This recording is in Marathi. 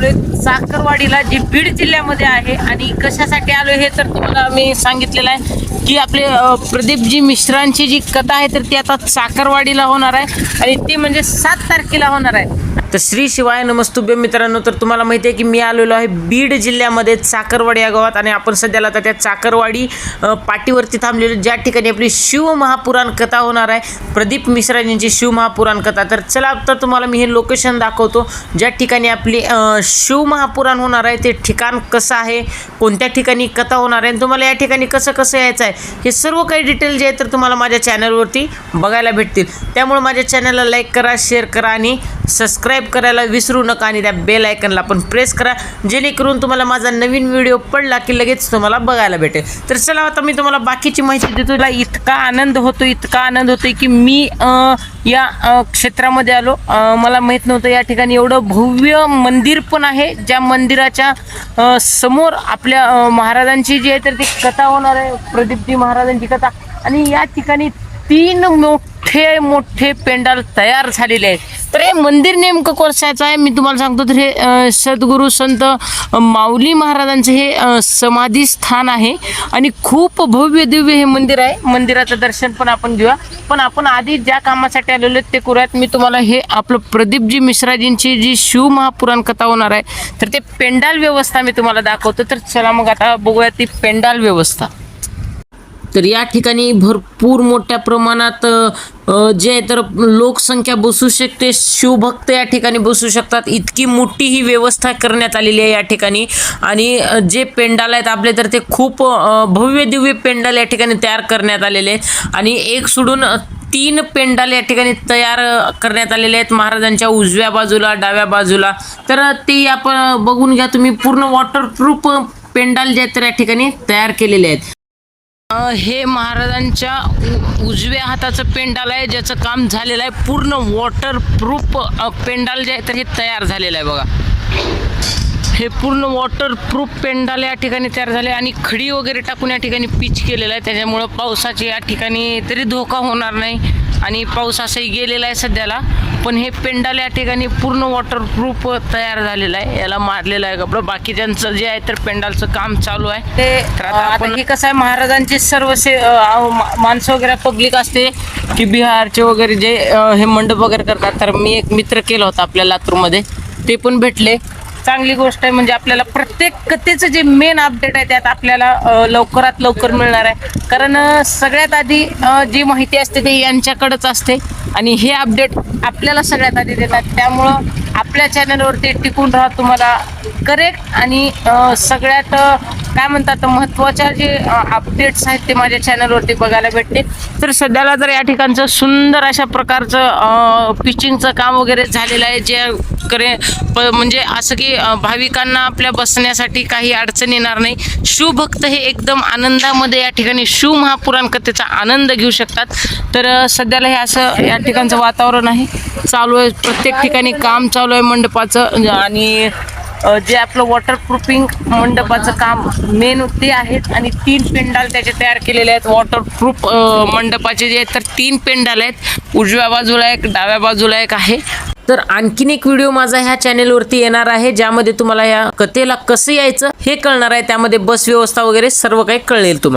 आलोय साखरवाडीला जी बीड जिल्ह्यामध्ये आहे. आणि कशासाठी आलोय हे तर तुम्हाला मी सांगितलेलं आहे की आपले प्रदीपजी मिश्रांची जी कथा आहे तर ती आता साखरवाडीला होणार आहे. आणि ती म्हणजे सात तारखेला होणार आहे. तर श्री शिवाय नमस्तुभ्य मित्रांनो तर तुम्हाला माहिती आहे की मी आलेलो आहे बीड जिल्ह्यामध्ये चाकरवाडी या गावात आणि आपण सध्याला आता त्या चाकरवाडी पाटीवरती थांबलेलो ज्या ठिकाणी आपली शिवमहापुराण कथा होणार आहे प्रदीप मिश्रा यांची शिव महापुराण कथा. तर चला आता तुम्हाला मी हे लोकेशन दाखवतो. ज्या ठिकाणी आपली शिवमहापुराण होणार आहे ते ठिकाण कसं आहे कोणत्या ठिकाणी कथा होणार आहे आणि तुम्हाला या ठिकाणी कसं कसं यायचं आहे हे सर्व काही डिटेल जे आहे तर तुम्हाला माझ्या चॅनलवरती बघायला भेटतील. त्यामुळे माझ्या चॅनलला लाईक करा शेअर करा आणि सबस्क्राईब करायला विसरू नका आणि त्या बेल आयकनला पण प्रेस करा. जेणेकरून तुम्हाला माझा नवीन व्हिडिओ पडला की लगेच तुम्हाला बघायला भेटेल. तर चला आता मी तुम्हाला बाकीची माहिती देतो. तुला इतका आनंद होतो इतका आनंद होतो की मी या क्षेत्रामध्ये आलो. मला माहीत नव्हतं या ठिकाणी एवढं भव्य मंदिर पण आहे ज्या मंदिराच्या समोर आपल्या महाराजांची जी आहे तर ती कथा होणार आहे प्रदीपजी महाराजांची कथा. आणि या ठिकाणी तीन मोठे मोठे पेंडाल तयार झालेले आहेत. हे मंदिर नेमकं कोर्साचं आहे? मी तुम्हाला सांगतो तर हे सद्गुरू संत माऊली महाराजांचं हे समाधी स्थान आहे. आणि खूप भव्य दिव्य हे मंदिर आहे. मंदिराचं दर्शन पण आपण घेऊया. पण आपण आधी ज्या कामासाठी आलेलो आहेत ते करूयात. मी तुम्हाला हे आपलं प्रदीपजी मिश्राजींची जी शिव महापुराण कथा होणार आहे तर ते पेंडाल व्यवस्था मी तुम्हाला दाखवतो. तर चला मग आता बघूया ती पेंडाल व्यवस्था. तर या ठिकाणी भरपूर मोठ्या प्रमाणात जे आहे तर लोकसंख्या बसू शकते. शिवभक्त या ठिकाणी बसू शकतात. इतकी मोठी ही व्यवस्था करण्यात आलेली आहे या ठिकाणी. आणि जे पेंडाल आहेत आपले तर ते खूप भव्य दिव्य पेंडाल या ठिकाणी तयार करण्यात आलेले आहेत. आणि एक सोडून तीन पेंडाल या ठिकाणी तयार करण्यात आलेले आहेत महाराजांच्या उजव्या बाजूला डाव्या बाजूला. तर ते आपण बघून घ्या तुम्ही. पूर्ण वॉटरप्रूफ पेंडाल जे आहेत तर या ठिकाणी तयार केलेले आहेत. हे महाराजांच्या उ- उजव्या हाताचं पेंडाल आहे ज्याचं काम झालेलं आहे. पूर्ण वॉटरप्रूफ पेंडाल जे आहे तर हे तयार झालेलं आहे बघा. हे पूर्ण वॉटरप्रूफ पेंडाल या ठिकाणी तयार झाले आणि खडी वगैरे टाकून या ठिकाणी पिच केलेलं आहे. त्याच्यामुळं पावसाचे या ठिकाणी तरी धोका होणार नाही. आणि पाऊस असंही गेलेला आहे सध्याला. पण हे पेंडाल या ठिकाणी पूर्ण वॉटरप्रूफ तयार झालेलं आहे. याला मारलेलं आहे कपडं. बाकीच्यांचं जे आहे तर पेंडालचं काम चालू आहे. ते आपण हे कसं आहे महाराजांचे सर्व से माणसं वगैरे पब्लिक असते की बिहारचे वगैरे जे हे मंडप वगैरे करतात. तर मी एक मित्र केलं होतं आपल्या लातूरमध्ये. ते पण भेटले. चांगली गोष्ट आहे म्हणजे आपल्याला प्रत्येक कथेचं जे मेन अपडेट आहे त्यात आपल्याला लवकरात लवकर मिळणार आहे. कारण सगळ्यात आधी जी माहिती असते ते यांच्याकडंच असते. आणि हे अपडेट आपल्याला सगळ्यात आधी देतात. त्यामुळं आपल्या चॅनलवरती टिकून राहा तुम्हाला करेक्ट आणि सगळ्यात काय म्हणतात महत्त्वाच्या जे अपडेट्स आहेत ते माझ्या चॅनलवरती बघायला भेटते तर सध्याला तर या ठिकाणचं सुंदर अशा प्रकारचं पिचिंगचं काम वगैरे झालेलं आहे जे करे प म्हणजे असं की भाविकांना आपल्या बसण्यासाठी काही अडचण येणार नाही. शिवभक्त हे एकदम आनंदामध्ये या ठिकाणी शिव महापुराण कथेचा आनंद घेऊ शकतात. तर सध्याला हे असं या ठिकाणचं वातावरण आहे. चालू आहे प्रत्येक ठिकाणी काम चालू आहे मंडपाचं. आणि जे आपलं वॉटरप्रूफिंग मंडपाचं काम मेन ते आहेत. आणि तीन पेंडाल त्याचे तयार केलेले आहेत. वॉटरप्रूफ मंडपाचे जे आहेत तर तीन पेंडाल आहेत. उजव्या बाजूला एक डाव्या बाजूला एक आहे. तर आणखीन एक व्हिडिओ माझा ह्या चॅनेलवरती येणार आहे ज्यामध्ये तुम्हाला या कथेला कसं यायचं हे कळणार आहे. त्यामध्ये बस व्यवस्था वगैरे सर्व काही कळेल तुम्हाला.